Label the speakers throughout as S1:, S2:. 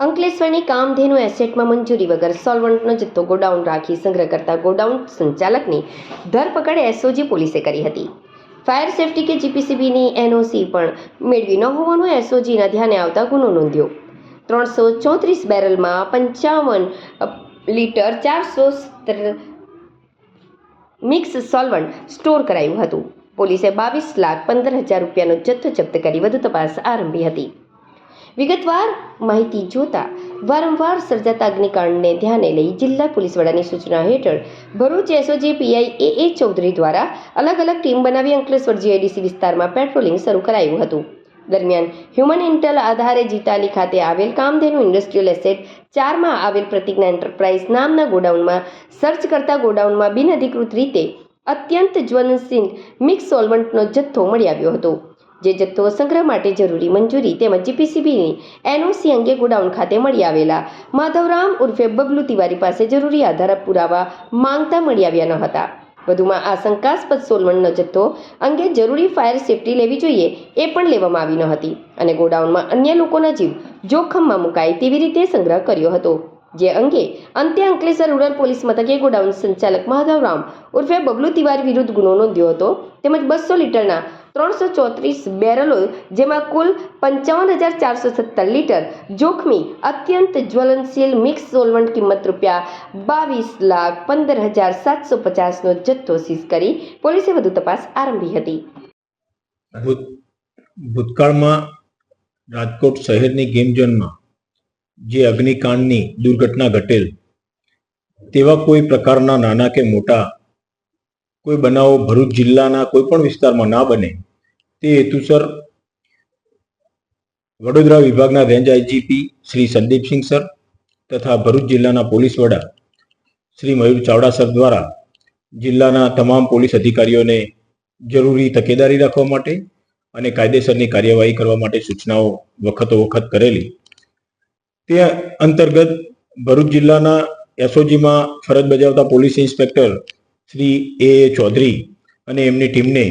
S1: અંકલેશ્વરની કામધેનુ એસેટમાં મંજૂરી વગર સોલ્વન્ટનો જથ્થો ગોડાઉન રાખી સંગ્રહ કરતા ગોડાઉન સંચાલકની ધરપકડ એસઓજી પોલીસે કરી હતી. ફાયર સેફટી કે જીપીસીબીની એનઓસી પણ મેળવી ન હોવાનું એસઓજીના ધ્યાને આવતા ગુનો નોંધ્યો. ત્રણસો ચોત્રીસ બેરલમાં પંચાવન લીટર ચારસો મિક્સ સોલ્વન્ટ સ્ટોર કરાયું હતું. પોલીસે બાવીસ લાખ પંદર હજાર રૂપિયાનો જથ્થો જપ્ત કરી વધુ તપાસ આરંભી હતી. વિગતવાર માહિતી જોતા વારંવાર સર્જાતા અગ્નિકાંડને ધ્યાને લઈ જિલ્લા પોલીસ વડાની સૂચના હેઠળ Bharuch SOG PI A A Chaudhary દ્વારા અલગ અલગ ટીમ બનાવી અંકલેશ્વર જીઆઈડીસી વિસ્તારમાં પેટ્રોલિંગ શરૂ કરાયું હતું. દરમિયાન હ્યુમન ઇન્ટેલ આધારે જીતાલી ખાતે આવેલ કામધેનુ ઇન્ડસ્ટ્રીયલ એસેટ ચારમાં આવેલ પ્રતિજ્ઞા એન્ટરપ્રાઇઝ નામના ગોડાઉનમાં સર્ચ કરતા ગોડાઉનમાં બિનઅધિકૃત રીતે અત્યંત જ્વલનશીલ મિક્સ સોલ્વન્ટનો જથ્થો મળી આવ્યો હતો. જે જથ્થો સંગ્રહ માટે જરૂરી મંજૂરી તેમજ જીપીસીબીની એનઓસી અંગે ગોડાઉન ખાતે મળી આવેલા. માધવરામ ઉર્ફે બબલુ તિવારી પાસે જરૂરી આધાર પુરાવા માંગતા મળી આવ્યા ન હતા. વધુમાં આ શંકાસ્પદ સોલવણનો જથ્થો અંગે જરૂરી ફાયર સેફટી લેવી જોઈએ એ પણ લેવામાં આવી ન હતી અને ગોડાઉનમાં અન્ય લોકોના જીવ જોખમમાં મુકાય તેવી રીતે સંગ્રહ કર્યો હતો. જે અંગે અંતે અંકલેશ્વર રૂરલ પોલીસ મથકે ગોડાઉન સંચાલક માધવરામ ઉર્ફે બબલુ તિવારી વિરુદ્ધ ગુનો નોંધ્યો હતો. તેમજ બસો લીટરના ત્રણસો ચોત્રીસ બેરલો જેમાં કુલ પંચાવન હજાર ચારસો સત્તર લીટર જોખમી, અત્યંત જ્વલનશીલ મિક્સ સોલવન્ટ કિંમત રૂપિયા બાવીસ લાખ પંદર હજાર સાતસો પચાસનો જથ્થો સીઝ કરી પોલીસે વધુ તપાસ આરંભી હતી.
S2: ભૂતકાળમાં રાજકોટ શહેરની ગેમ ઝોનમાં જે અગ્નિકાંડની દુર્ઘટના ઘટેલ, તેવા કોઈ પ્રકારના નાના કે મોટા, કોઈ બનાવો ભરૂચ જિલ્લાના કોઈ પણ વિસ્તારમાં ના બને, તે હેતુસર વડોદરા વિભાગના range IGP Shri Sandeepsinh sir તથા ભરૂચ જિલ્લાના પોલીસ વડા શ્રી મયુર ચાવડા સર દ્વારા જિલ્લાના તમામ પોલીસ અધિકારીઓને જરૂરી તકેદારી રાખવા માટે અને કાયદેસરની કાર્યવાહી કરવા માટે સૂચનાઓ વખતો વખત કરેલી. તે અંતર્ગત ભરૂચ જિલ્લાના એસઓજીમાં ફરજ બજાવતા police inspector Shri A Chaudhary અને એમની ટીમને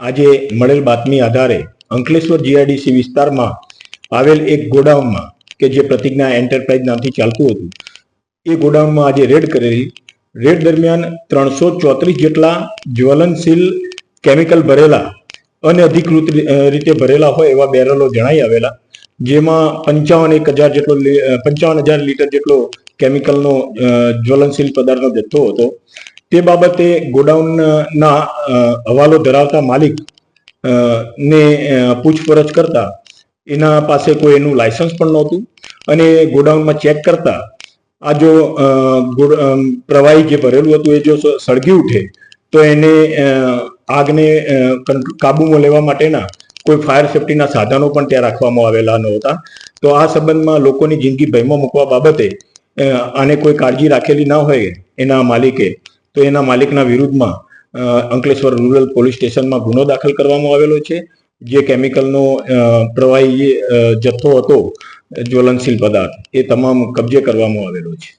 S2: આજે મળેલ બાતમી આધારે અંકલેશ્વર જીઆઈડીસી વિસ્તારમાં આવેલ એક ગોડાઉનમાં કે જે પ્રતિજ્ઞા એન્ટરપ્રાઇઝ નામથી ચાલતું હતું, એ ગોડાઉનમાં આજે રેડ કરેલી. રેડ દરમિયાન ત્રણસો ચોત્રીસ જેટલા જ્વલનશીલ કેમિકલ ભરેલા, અનઅધિકૃત અધિકૃત રીતે ભરેલા હોય એવા બેરલો જણાઈ આવેલા. જેમાં પંચાવન એક હજાર જેટલો પંચાવન હજાર લીટર જેટલો કેમિકલનો જ્વલનશીલ પદાર્થનો જથ્થો હતો. તે બાબતે ગોડાઉનના હવાલો ધરાવતા માલિક ને પૂછપરછ કરતા એના પાસે કોઈ એનું લાયસન્સ પણ નહોતું અને ગોડાઉનમાં ચેક કરતા આ જો પ્રવાહી જે ભરેલું હતું એ જો સળગી ઉઠે તો એને આગને કાબૂમાં લેવા માટેના કોઈ ફાયર સેફટીના સાધનો પણ ત્યાં રાખવામાં આવેલા નહોતા. તો આ સંબંધમાં લોકોની જિંદગી ભયમાં મૂકવા બાબતે આને કોઈ કાળજી રાખેલી ના હોય એના માલિકે, તો એના માલિકના વિરુદ્ધમાં અંકલેશ્વર રૂરલ પોલીસ સ્ટેશનમાં ગુનો દાખલ કરવામાં આવેલો છે. જે કેમિકલનો પ્રવાહી જથ્થો હતો, જ્વલનશીલ પદાર્થ, એ તમામ કબજે કરવામાં આવેલો છે.